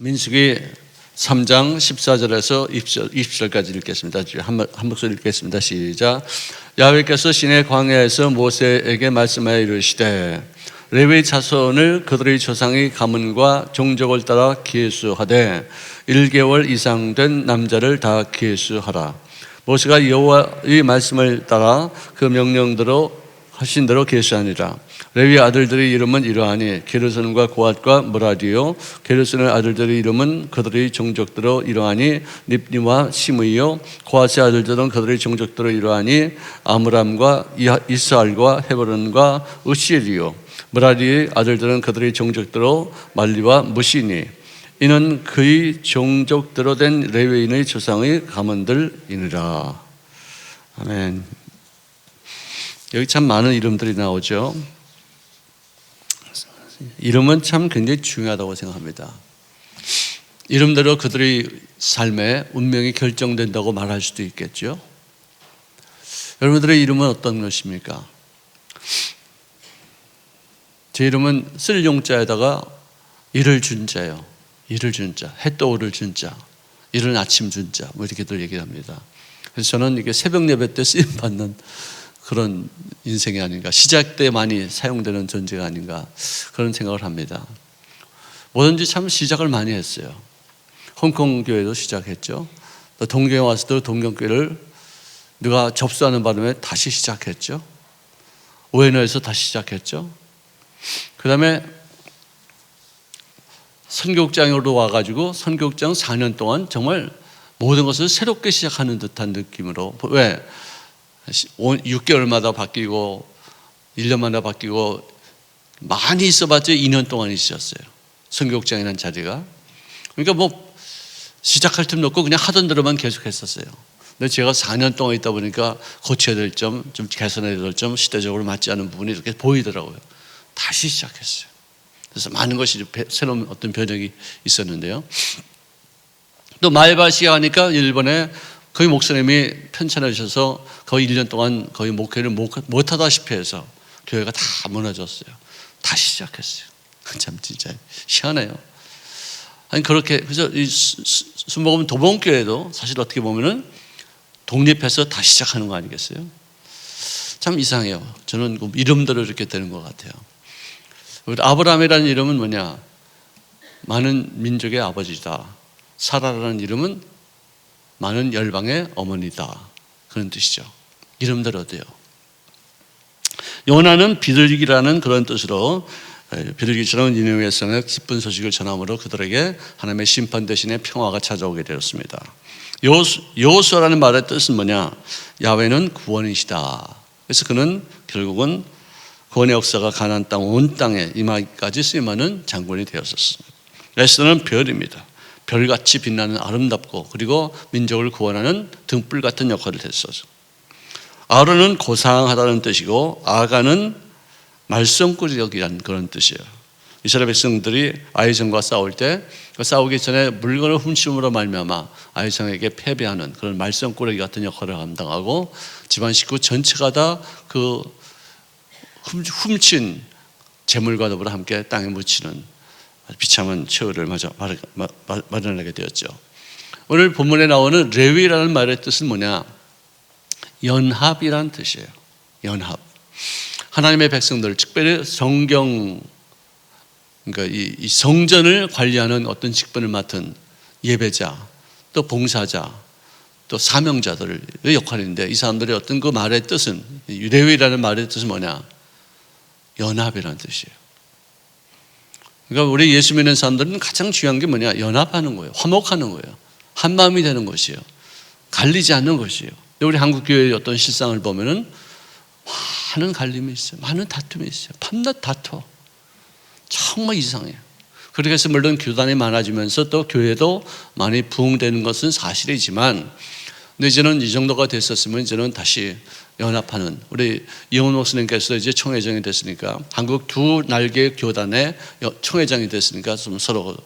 민수기 3장 14절에서 20절, 20절까지 읽겠습니다. 한, 한 목소리 읽겠습니다. 시작. 야훼께서 신의 광야에서 모세에게 말씀하여 이르시되 레위 자손을 그들의 조상의 가문과 종족을 따라 기수하되 1개월 이상 된 남자를 다 기수하라. 모세가 여호와의 말씀을 따라 그 명령대로 하신 대로 계시하니라. 레위 아들들의 이름은 이러하니 게르손과 고앗과 무라디요 게르손의 아들들의 이름은 그들의 종족대로 이러하니 립니와 시므이요 고앗의 아들들은 그들의 종족대로 이러하니 아므람과 이스알과 헤브론과 으시엘이요 무라디의 아들들은 그들의 종족대로 말리와 무시니 이는 그의 종족대로 된 레위인의 조상의 가문들이니라 아멘. 여기 참 많은 이름들이 나오죠. 이름은 참 굉장히 중요하다고 생각합니다. 이름대로 그들의 삶의 운명이 결정된다고 말할 수도 있겠죠. 여러분들의 이름은 어떤 것입니까? 제 이름은 쓸 용자에다가 일을 준 자요. 일을 준 자, 해 떠오를 준 자, 이른 아침 준 자, 뭐 이렇게들 얘기합니다. 그래서 저는 이게 새벽 예배 때 쓰임 받는 그런 인생이 아닌가 시작 때 많이 사용되는 존재가 아닌가 그런 생각을 합니다. 뭐든지 참 시작을 많이 했어요. 홍콩 교회도 시작했죠. 또 동경에 와서도 동경교회를 누가 접수하는 바람에 다시 시작했죠. 오해너에서 다시 시작했죠. 그 다음에 선교국장으로 와가지고 선교국장 4년 동안 정말 모든 것을 새롭게 시작하는 듯한 느낌으로 왜 6개월마다 바뀌고 1년마다 바뀌고 많이 있어봤자 2년 동안 있었어요. 성교육장이라는 자리가. 그러니까 뭐 시작할 틈도 없고 그냥 하던 대로만 계속 했었어요. 근데 제가 4년 동안 있다 보니까 고쳐야 될 점, 좀 개선해야 될 점, 시대적으로 맞지 않은 부분이 이렇게 보이더라고요. 다시 시작했어요. 그래서 많은 것이 새로운 어떤 변혁이 있었는데요. 또 말바 시작하니까 일본에 거의 목사님이 편찮으셔서 거의 1년 동안 거의 목회를 못 하다시피 해서 교회가 다 무너졌어요. 다시 시작했어요. 참 진짜 희한해요. 아니 그렇게 그래서 이 순복음 도봉교회도 사실 어떻게 보면은 독립해서 다시 시작하는 거 아니겠어요? 참 이상해요. 저는 그 이름대로 이렇게 되는 것 같아요. 아브라함이라는 이름은 뭐냐? 많은 민족의 아버지다. 사라라는 이름은 많은 열방의 어머니다. 그런 뜻이죠. 이름대로 돼요. 요나는 비둘기라는 그런 뜻으로 비둘기처럼 니느웨 성에 기쁜 소식을 전함으로 그들에게 하나님의 심판 대신에 평화가 찾아오게 되었습니다. 여호수아라는 말의 뜻은 뭐냐? 야훼는 구원이시다. 그래서 그는 결국은 구원의 역사가 가나안 땅온 땅에 임하기까지 쓰임하는 장군이 되었었습니다. 에스더는 별입니다. 별같이 빛나는 아름답고 그리고 민족을 구원하는 등불 같은 역할을 했었죠. 아론은 고상하다는 뜻이고 아가는 말썽꾸러기라는 그런 뜻이에요. 이스라엘 백성들이 아이성과 싸울 때그 싸우기 전에 물건을 훔침으로 말미암아 아이성에게 패배하는 그런 말썽꾸러기 같은 역할을 감당하고 집안 식구 전체가 다 그 훔친 재물과 더불어 함께 땅에 묻히는 비참한 최후를 마련하게 되었죠. 오늘 본문에 나오는 레위라는 말의 뜻은 뭐냐? 연합이란 뜻이에요. 연합. 하나님의 백성들, 특별히 성경, 그러니까 이, 성전을 관리하는 어떤 직분을 맡은 예배자, 또 봉사자, 또 사명자들의 역할인데 이 사람들의 어떤 그 말의 뜻은 레위라는 말의 뜻은 뭐냐? 연합이라는 뜻이에요. 그러니까 우리 예수 믿는 사람들은 가장 중요한 게 뭐냐? 연합하는 거예요. 화목하는 거예요. 한 마음이 되는 것이에요. 갈리지 않는 것이에요. 우리 한국 교회의 어떤 실상을 보면은 많은 갈림이 있어요. 많은 다툼이 있어요. 밤낮 다퉈. 정말 이상해요. 그렇게 해서 물론 교단이 많아지면서 또 교회도 많이 부흥되는 것은 사실이지만 근데 이제는 이 정도가 됐었으면 이제는 다시 연합하는 우리 이원 목사님께서 이제 총회장이 됐으니까 한국 두 날개 교단의 총회장이 됐으니까 좀 서로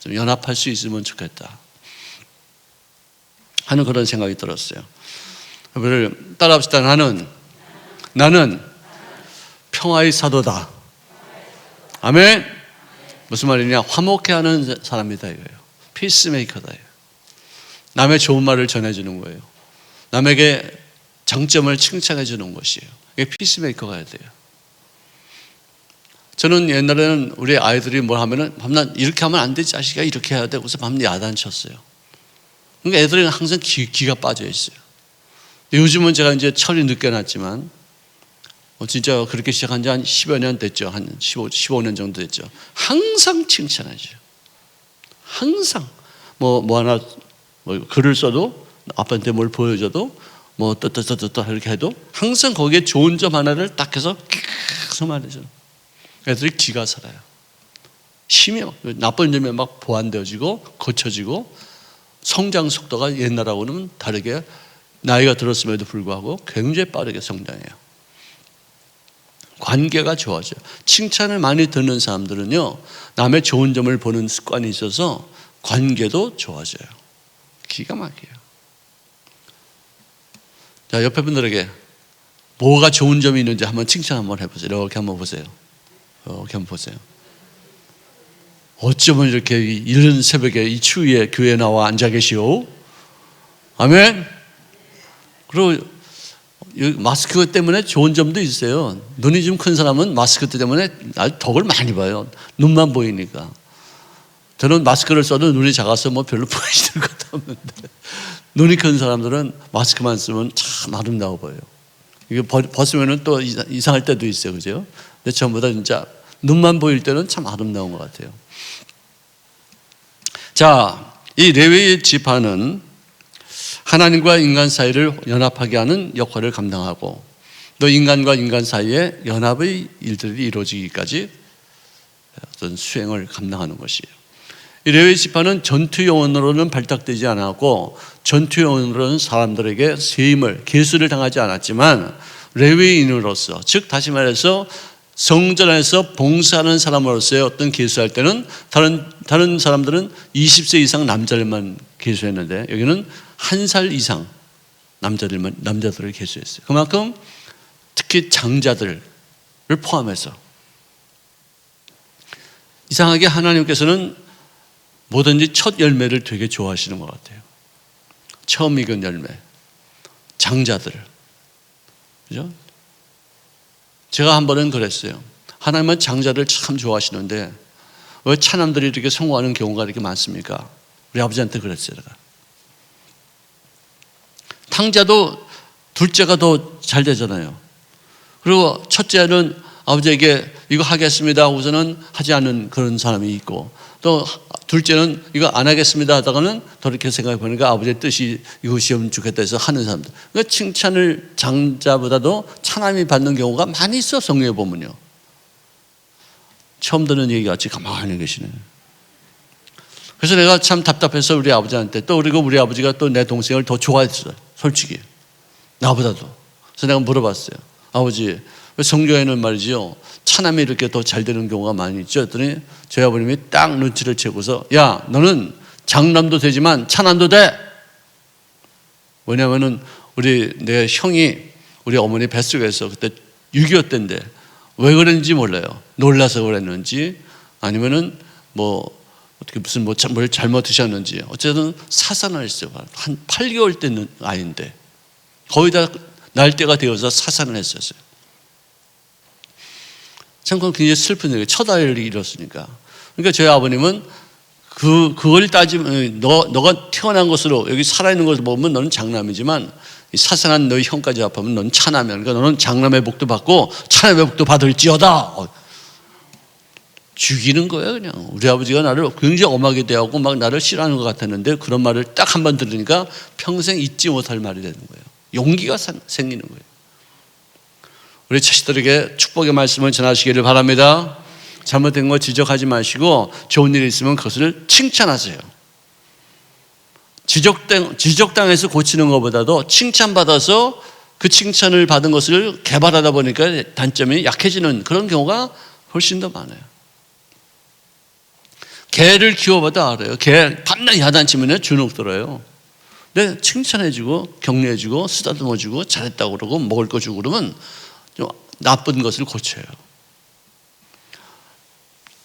좀 연합할 수 있으면 좋겠다 하는 그런 생각이 들었어요. 여러분 따라합시다. 나는 나는 평화의 사도다. 아멘. 무슨 말이냐? 화목해 하는 사람이다 이거예요. 피스메이커다. 남의 좋은 말을 전해주는 거예요. 남에게 장점을 칭찬해 주는 것이에요. 이게 피스메이커가 돼요. 저는 옛날에는 우리 아이들이 뭘 하면은 밤낮 이렇게 하면 안 돼, 자식아 이렇게 해야 돼. 그래서 밤낮 야단쳤어요. 그러니까 애들은 항상 기, 기가 빠져 있어요. 요즘은 제가 이제 철이 늦게 났지만 어, 진짜 그렇게 시작한 지 한 10여 년 됐죠. 한 15, 15년 정도 됐죠. 항상 칭찬하죠. 항상 뭐, 뭐 하나 뭐 글을 써도 아빠한테 뭘 보여줘도 뭐 떠떠떠떠 이렇게 해도 항상 거기에 좋은 점 하나를 딱 해서 계속 말해줘. 애들이 기가 살아요. 힘이 나쁜 점이 막 보완되어지고 고쳐지고 성장 속도가 옛날하고는 다르게 나이가 들었음에도 불구하고 굉장히 빠르게 성장해요. 관계가 좋아져요. 칭찬을 많이 듣는 사람들은요, 남의 좋은 점을 보는 습관이 있어서 관계도 좋아져요. 기가 막혀요. 자, 옆에 분들에게 뭐가 좋은 점이 있는지 한번 칭찬 한번 해보세요. 이렇게 한번 보세요. 이렇게 한번 보세요. 어쩌면 이렇게 이른 새벽에 이 추위에 교회에 나와 앉아 계시오? 아멘? 그리고 마스크 때문에 좋은 점도 있어요. 눈이 좀 큰 사람은 마스크 때문에 덕을 많이 봐요. 눈만 보이니까. 저는 마스크를 써도 눈이 작아서 뭐 별로 보이지는 못하는데 눈이 큰 사람들은 마스크만 쓰면 참 아름다워 보여요. 이게 벗으면 또 이상할 때도 있어요. 그죠? 근데 전부 다 진짜 눈만 보일 때는 참 아름다운 것 같아요. 자, 이 레위의 지파는 하나님과 인간 사이를 연합하게 하는 역할을 감당하고 또 인간과 인간 사이에 연합의 일들이 이루어지기까지 어떤 수행을 감당하는 것이에요. 레위 지파는 전투 요원으로는 발탁되지 않았고 전투 요원으로는 사람들에게 세임을 계수를 당하지 않았지만 레위인으로서 즉 다시 말해서 성전 에서 봉사하는 사람으로서의 어떤 계수할 때는 다른 다른 사람들은 20세 이상 남자들만 계수했는데 여기는 한 살 이상 남자들만 남자들을 계수했어요. 그만큼 특히 장자들을 포함해서 이상하게 하나님께서는 뭐든지 첫 열매를 되게 좋아하시는 것 같아요. 처음 익은 열매, 장자들, 그죠? 제가 한 번은 그랬어요. 하나님은 장자를 참 좋아하시는데 왜 차남들이 이렇게 성공하는 경우가 이렇게 많습니까? 우리 아버지한테 그랬어요. 제가. 탕자도 둘째가 더 잘 되잖아요. 그리고 첫째는 아버지에게 이거 하겠습니다 하고서는 하지 않는 그런 사람이 있고 또 둘째는 이거 안 하겠습니다 하다가는 돌이켜 생각해 보니까 아버지의 뜻이 이것이면 좋겠다 해서 하는 사람들. 그러니까 칭찬을 장자보다도 차남이 받는 경우가 많이 있어 성경에 보면요. 처음 듣는 얘기 같이 가만히 계시네. 그래서 내가 참 답답해서 우리 아버지한테 또 그리고 우리 아버지가 또 내 동생을 더 좋아했어요. 솔직히. 나보다도. 그래서 내가 물어봤어요. 아버지, 성경에는 말이죠. 차남이 이렇게 더 잘 되는 경우가 많이 있죠. 했더니 저희 아버님이 딱 눈치를 채고서 야, 너는 장남도 되지만 차남도 돼. 뭐냐면은 우리 내 형이 우리 어머니 뱃속에서 그때 6.25 때인데 왜 그랬는지 몰라요. 놀라서 그랬는지 아니면은 뭐 어떻게 무슨 뭐 뭘 잘못 드셨는지 어쨌든 사산을 했어요. 한 8개월 때는 아이인데 거의 다 날 때가 되어서 사산을 했었어요. 참 그건 굉장히 슬픈 일이에요. 첫 아이를 잃었으니까. 그러니까 저희 아버님은 그, 그걸 따지면, 너, 너가 태어난 것으로, 여기 살아있는 것을 보면 너는 장남이지만, 사상한 너희 형까지 합하면 넌 차남이야. 그러니까 너는 장남의 복도 받고, 차남의 복도 받을지어다. 어, 죽이는 거예요, 그냥. 우리 아버지가 나를 굉장히 엄하게 대하고 막 나를 싫어하는 것 같았는데, 그런 말을 딱 한 번 들으니까 평생 잊지 못할 말이 되는 거예요. 용기가 생기는 거예요. 우리 자식들에게 축복의 말씀을 전하시기를 바랍니다. 잘못된 거 지적하지 마시고 좋은 일이 있으면 그것을 칭찬하세요. 지적당, 지적당해서 고치는 것보다도 칭찬받아서 그 칭찬을 받은 것을 개발하다 보니까 단점이 약해지는 그런 경우가 훨씬 더 많아요. 개를 키워봐도 알아요. 개 밤낮 야단치면 주눅 들어요. 근데 칭찬해주고 격려해주고 쓰다듬어주고 잘했다고 그러고 먹을 거 주고 그러면 좀 나쁜 것을 고쳐요.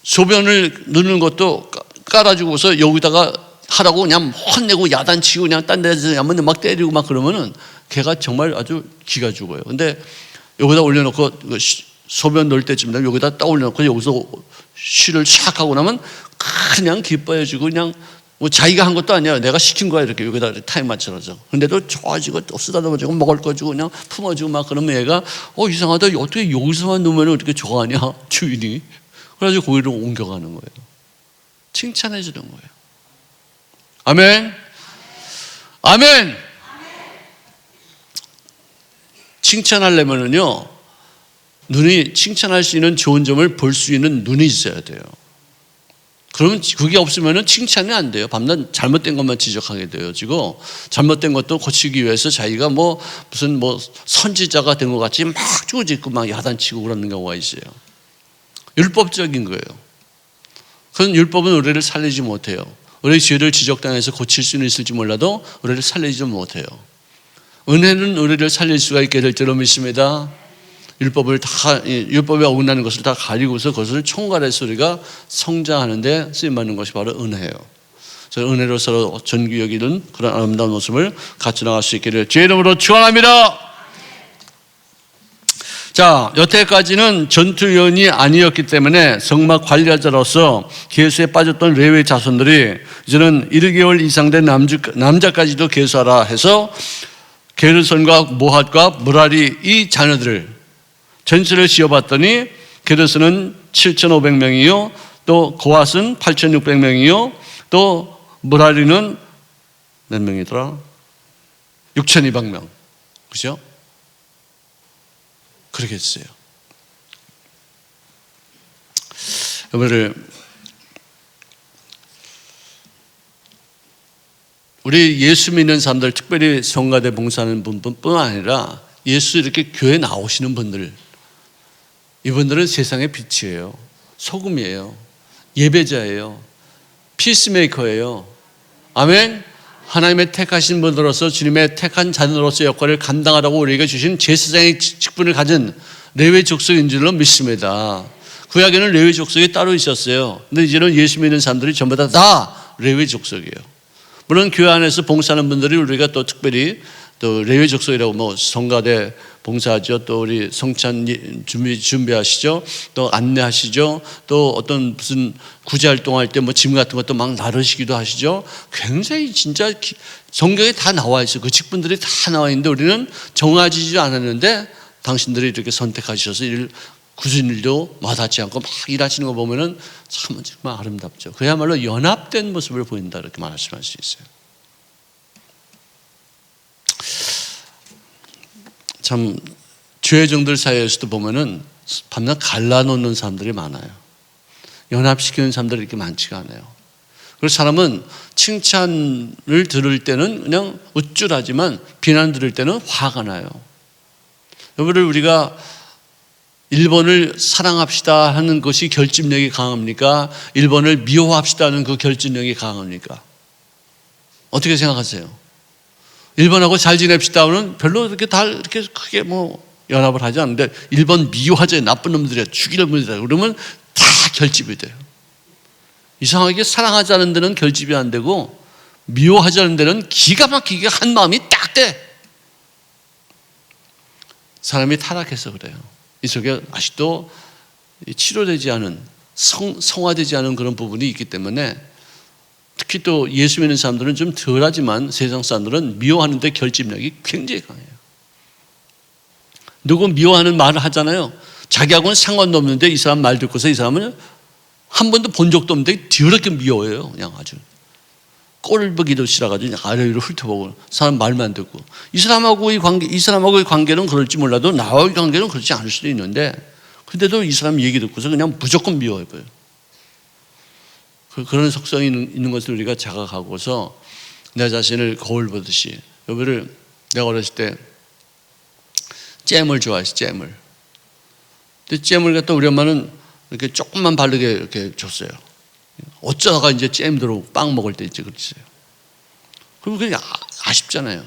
소변을 넣는 것도 까- 깔아주고서 여기다가 하라고 그냥 혼내고 야단치고 그냥 딴 데서 야만 막 때리고 막 그러면은 걔가 정말 아주 기가 죽어요. 근데 여기다 올려놓고 그 시- 소변 넣을 때쯤 되면 여기다 딱 올려놓고 여기서 쉬를 샥 하고 나면 그냥 기뻐해지고 그냥 뭐 자기가 한 것도 아니야. 내가 시킨 거야. 이렇게 여기다 타임 맞춰서. 근데도 좋아지고 또 쓰다듬어지고 먹을 거 주고 그냥 품어주고 막 그러면 얘가 어, 이상하다. 어떻게 여기서만 놓으면 이렇게 좋아하냐. 주인이. 그래가지고 거기로 옮겨가는 거예요. 칭찬해 주는 거예요. 아멘. 아멘. 칭찬하려면은요, 눈이 칭찬할 수 있는 좋은 점을 볼 수 있는 눈이 있어야 돼요. 그러면 그게 없으면은 칭찬이 안 돼요. 밤낮 잘못된 것만 지적하게 되어지고 잘못된 것도 고치기 위해서 자기가 뭐 무슨 뭐 선지자가 된 것 같이 막 쪼짓고 막 야단치고 그러는 경우가 있어요. 율법적인 거예요. 그건 율법은 우리를 살리지 못해요. 우리 죄를 지적당해서 고칠 수는 있을지 몰라도 우리를 살리지 못해요. 은혜는 우리를 살릴 수가 있게 될 줄로 믿습니다. 율법을 다이 율법에 어긋나는 것을 다 가리고서 그것을 총괄해서 우리가 성장하는데 쓰임 받는 것이 바로 은혜예요. 그래서 은혜로 서로 전기 여기는 그런 아름다운 모습을 같이 나갈 수 있기를 주의 이름으로 축원합니다. 자, 여태까지는 전투위원이 아니었기 때문에 성막 관리자로서 계수에 빠졌던 레위 자손들이 이제는 1개월 이상 된 남주, 남자까지도 계수하라 해서 게르손과 모핫과 무라리 이 자녀들을 전체를 지어봤더니 게르손은 7,500명이요, 또 고핫은 8,600명이요, 또 무라리는 몇 명이더라? 6,200명. 그죠? 그렇게 했어요. 여러분들 우리 예수 믿는 사람들 특별히 성가대 봉사하는 분뿐 아니라 예수 이렇게 교회 나오시는 분들 이분들은 세상의 빛이에요. 소금이에요. 예배자예요. 피스메이커예요. 아멘. 하나님의 택하신 분으로서 주님의 택한 자녀로서 역할을 감당하라고 우리에게 주신 제사장의 직분을 가진 레위 족속인 줄로 믿습니다. 구약에는 레위 족속이 따로 있었어요. 근데 이제는 예수 믿는 사람들이 전부 다, 다 레위 족속이에요. 물론 교회 안에서 봉사하는 분들이 우리가 또 특별히 또 레위 족속이라고 뭐 성가대 봉사하죠. 또 우리 성찬 준비 준비하시죠. 또 안내하시죠. 또 어떤 무슨 구제 활동할 때 뭐 짐 같은 것도 막 나르시기도 하시죠. 굉장히 진짜 기- 성경에 다 나와 있어. 그 직분들이 다 나와 있는데 우리는 정하지 않았는데 당신들이 이렇게 선택하셔서 일 굳은 일도 마다치 않고 막 일하시는 거 보면은 참 정말 아름답죠. 그야말로 연합된 모습을 보인다 이렇게 말씀할 수 있어요. 참 죄종들 사이에서도 보면은 밤낮 갈라놓는 사람들이 많아요. 연합시키는 사람들이 이렇게 많지가 않아요. 그래서 사람은 칭찬을 들을 때는 그냥 우쭐하지만 비난 들을 때는 화가 나요. 여러분들 우리가 일본을 사랑합시다 하는 것이 결집력이 강합니까? 일본을 미워합시다 하는 그 결집력이 강합니까? 어떻게 생각하세요? 일본하고 잘 지냅시다는 별로 이렇게 다 이렇게 크게 뭐 연합을 하지 않는데 일본 미워하죠. 나쁜 놈들이야. 죽일 놈들이야. 그러면 다 결집이 돼요. 이상하게 사랑하지 않은 데는 결집이 안 되고 미워하지 않은 데는 기가 막히게 한 마음이 딱 돼. 사람이 타락해서 그래요. 이 속에 아직도 치료되지 않은 성, 성화되지 않은 그런 부분이 있기 때문에 특히 또 예수 믿는 사람들은 좀 덜하지만 세상 사람들은 미워하는데 결집력이 굉장히 강해요. 누구 미워하는 말을 하잖아요. 자기하고는 상관도 없는데 이 사람 말 듣고서 이 사람은 한 번도 본 적도 없는데 더럽게 미워해요. 그냥 아주. 꼴보기도 싫어가지고 아래 위로 훑어보고 사람 말만 듣고 이 사람하고의 관계, 이 사람하고의 관계는 그럴지 몰라도 나와의 관계는 그렇지 않을 수도 있는데 근데도 이 사람 얘기 듣고서 그냥 무조건 미워해버려요. 그- 그런 속성이 있는, 것을 우리가 자각하고서 내 자신을 거울 보듯이 여기를 내가 어렸을 때 잼을 좋아했어 잼을. 근데 잼을 갖다 우리 엄마는 이렇게 조금만 바르게 이렇게 줬어요. 어쩌다가 이제 잼 들어오고 빵 먹을 때 있지 그렇어요. 그럼 그게 아, 아쉽잖아요.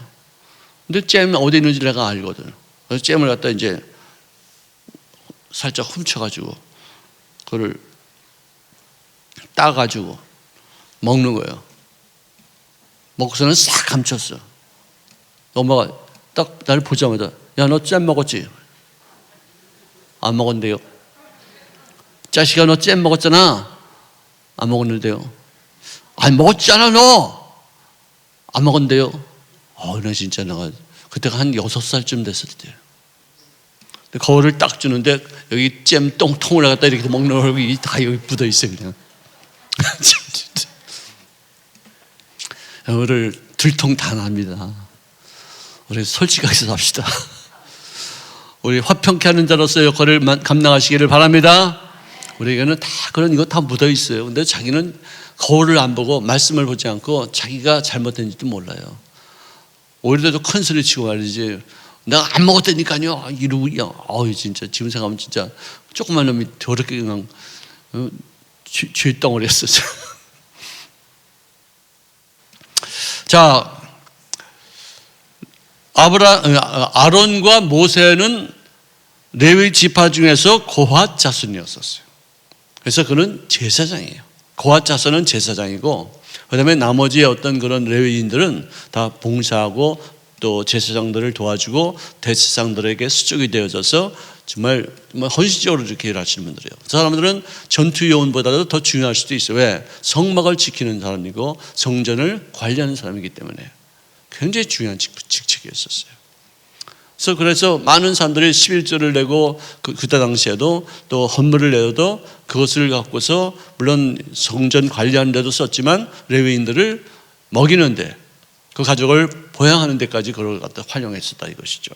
근데 잼 어디 있는지 내가 알거든. 그래서 잼을 갖다 이제 살짝 훔쳐가지고 그걸 따가지고 먹는 거예요. 먹고서는 싹 감췄어. 엄마가 딱 나를 보자마자 야 너 잼 먹었지? 안 먹었는데요. 자식아 너 잼 먹었잖아. 안 먹었는데요. 안 먹었잖아 너. 안 먹었는데요. 어, 나 진짜 내가 그때가 한 여섯 살쯤 됐을 때. 거울을 딱 주는데 여기 잼 똥통을 갖다 이렇게 먹는 얼굴이 다 여기 묻어 있어요 그냥. 오늘 들통 다 납니다. 우리 솔직하게 삽시다. 우리 화평케 하는 자로서 역할을 감당하시기를 바랍니다. 우리에게는 다 그런 이거 다 묻어 있어요. 근데 자기는 거울을 안 보고 말씀을 보지 않고 자기가 잘못된지도 몰라요. 오히려 더 큰 소리 치고 말이지. 내가 안 먹었다니까요. 이러고, 야, 어우, 진짜, 지금 생각하면 진짜 조그만 놈이 더럽게 그냥, 어, 쥐덩어리였어. 자, 아브라, 어, 아론과 모세는 레위 지파 중에서 고핫 자손이었었어요. 그래서 그는 제사장이에요. 고핫 자손은 제사장이고, 그 다음에 나머지 어떤 그런 레위인들은 다 봉사하고 또 제사장들을 도와주고 대제사장들에게 수족이 되어져서 정말, 정말 헌신적으로 이렇게 일하시는 분들이에요. 그 사람들은 전투 요원보다도 더 중요할 수도 있어요. 왜? 성막을 지키는 사람이고 성전을 관리하는 사람이기 때문에 굉장히 중요한 직책이었었어요. 그래서 그래서 많은 사람들이 11조를 내고 그, 그때 당시에도 또 헌물을 내어도 그것을 갖고서 물론 성전 관리하는 데도 썼지만 레위인들을 먹이는데 그 가족을 보양하는 데까지 그걸 갖다 활용했었다 이것이죠.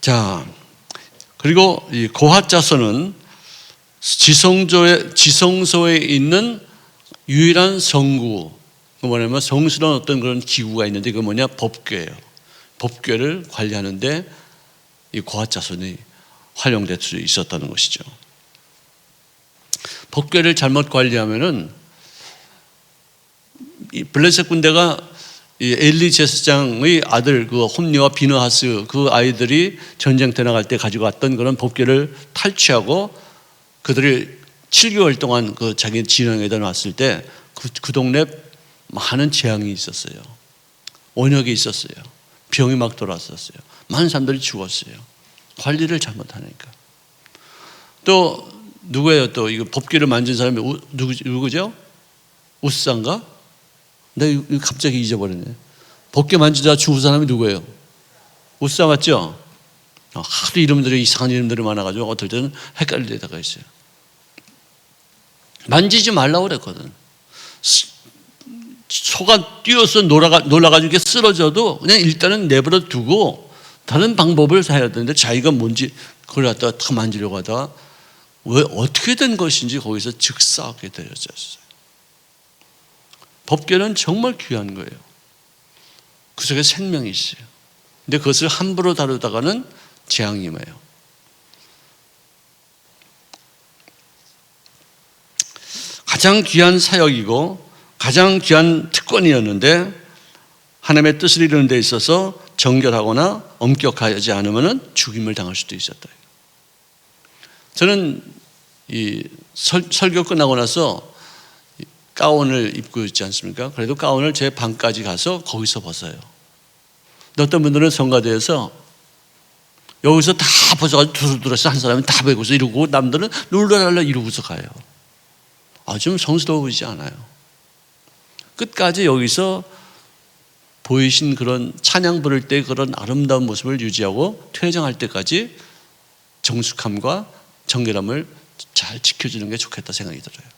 자, 그리고 이 고핫 자손은 지성조에, 지성소에 있는 유일한 성구, 그 뭐냐면 성스러운 어떤 그런 기구가 있는데 그 뭐냐 법궤예요. 법궤를 관리하는데 이 고핫 자손이 활용될 수 있었다는 것이죠. 법궤를 잘못 관리하면은 이 블레셋 군대가 이 엘리 제사장의 아들 그 홈리와 비너하스 그 아이들이 전쟁터 나갈 때 가지고 왔던 그런 법궤를 탈취하고 그들이 7개월 동안 그 자기 진영에다 놨을 때그 그 동네 많은 재앙이 있었어요. 원역이 있었어요. 병이 막 돌았었어요. 많은 사람들이 죽었어요. 관리를 잘못하니까. 또 누구예요? 또 이거 법규를 만진 사람이 우, 누구 누구죠? 우스인가? 내가 갑자기 잊어버렸네. 법규 만지다 죽은 사람이 누구예요? 우스사 맞죠? 어, 하도 이름들이 이상한 이름들이 많아가지고 어떨 때는 헷갈릴 때가 있어요. 만지지 말라고 그랬거든. 소가 뛰어서 놀아가, 놀아가지고 쓰러져도 그냥 일단은 내버려 두고 다른 방법을 해야 되는데 자기가 뭔지 그걸 갖다가 다 만지려고 하다가 왜 어떻게 된 것인지 거기서 즉사하게 되어졌어요. 법계는 정말 귀한 거예요. 그 속에 생명이 있어요. 근데 그것을 함부로 다루다가는 재앙이 임해요. 가장 귀한 사역이고 가장 귀한 특권이었는데 하나님의 뜻을 이루는 데 있어서 정결하거나 엄격하지 않으면 죽임을 당할 수도 있었다. 저는 이 설, 설교 끝나고 나서 가운을 입고 있지 않습니까? 그래도 가운을 제 방까지 가서 거기서 벗어요. 어떤 분들은 성가대에서 여기서 다 벗어가지고 두루두루서 한 사람이 다 베고서 이러고 남들은 룰루랄라 이러고서 가요. 아, 좀 성스러워 보이지 않아요. 끝까지 여기서 보이신 그런 찬양 부를 때 그런 아름다운 모습을 유지하고 퇴장할 때까지 정숙함과 정결함을 잘 지켜주는 게 좋겠다 생각이 들어요.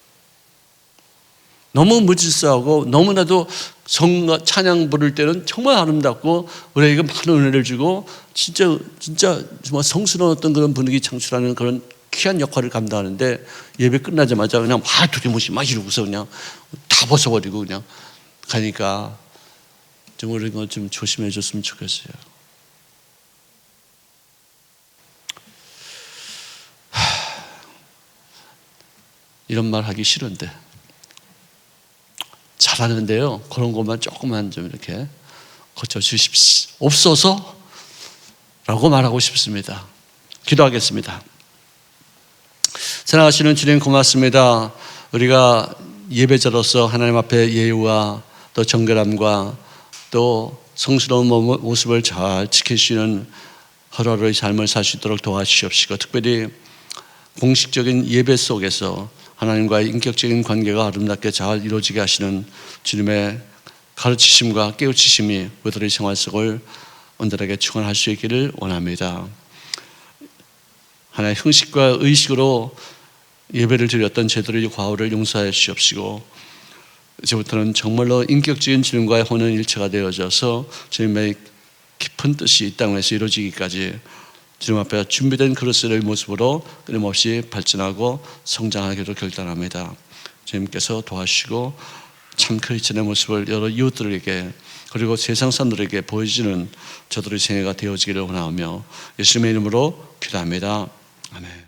너무 무질서하고 너무나도 성 찬양 부를 때는 정말 아름답고 우리에게 많은 은혜를 주고 진짜 진짜 정말 성스러운 어떤 그런 분위기 창출하는 그런 귀한 역할을 감당하는데 예배 끝나자마자 그냥 와 두리뭉실 막 이러고서 그냥 다 벗어버리고 그냥 가니까 좀 우리 거좀 조심해 줬으면 좋겠어요. 이런 말 하기 싫은데 잘하는데요. 그런 것만 조금만 좀 이렇게 고쳐 주십시오. 없어서 라고 말하고 싶습니다. 기도하겠습니다. 사랑하시는 주님 고맙습니다. 우리가 예배자로서 하나님 앞에 예우와 또 정결함과 또 성스러운 모- 모습을 잘 있는 하루하루의 삶을 살 수 있도록 도와주시옵시고 특별히 공식적인 예배 속에서 하나님과의 인격적인 관계가 아름답게 잘 이루어지게 하시는 주님의 가르치심과 깨우치심이 우리들의 생활 속을 온전하게 충원할 수 있기를 원합니다. 하나의 형식과 의식으로 예배를 드렸던 제들의 과오를 용서해 주시옵시고 이제부터는 정말로 인격적인 주님과의 혼은 일체가 되어져서 주님의 깊은 뜻이 이 땅에서 이루어지기까지 주님 앞에 준비된 그릇의 모습으로 끊임없이 발전하고 성장하기로 결단합니다. 주님께서 도와주시고 참 크리스천의 모습을 여러 이웃들에게 그리고 세상 사람들에게 보여주는 저들의 생애가 되어지기를 원하며 예수님의 이름으로 기도합니다. 아멘.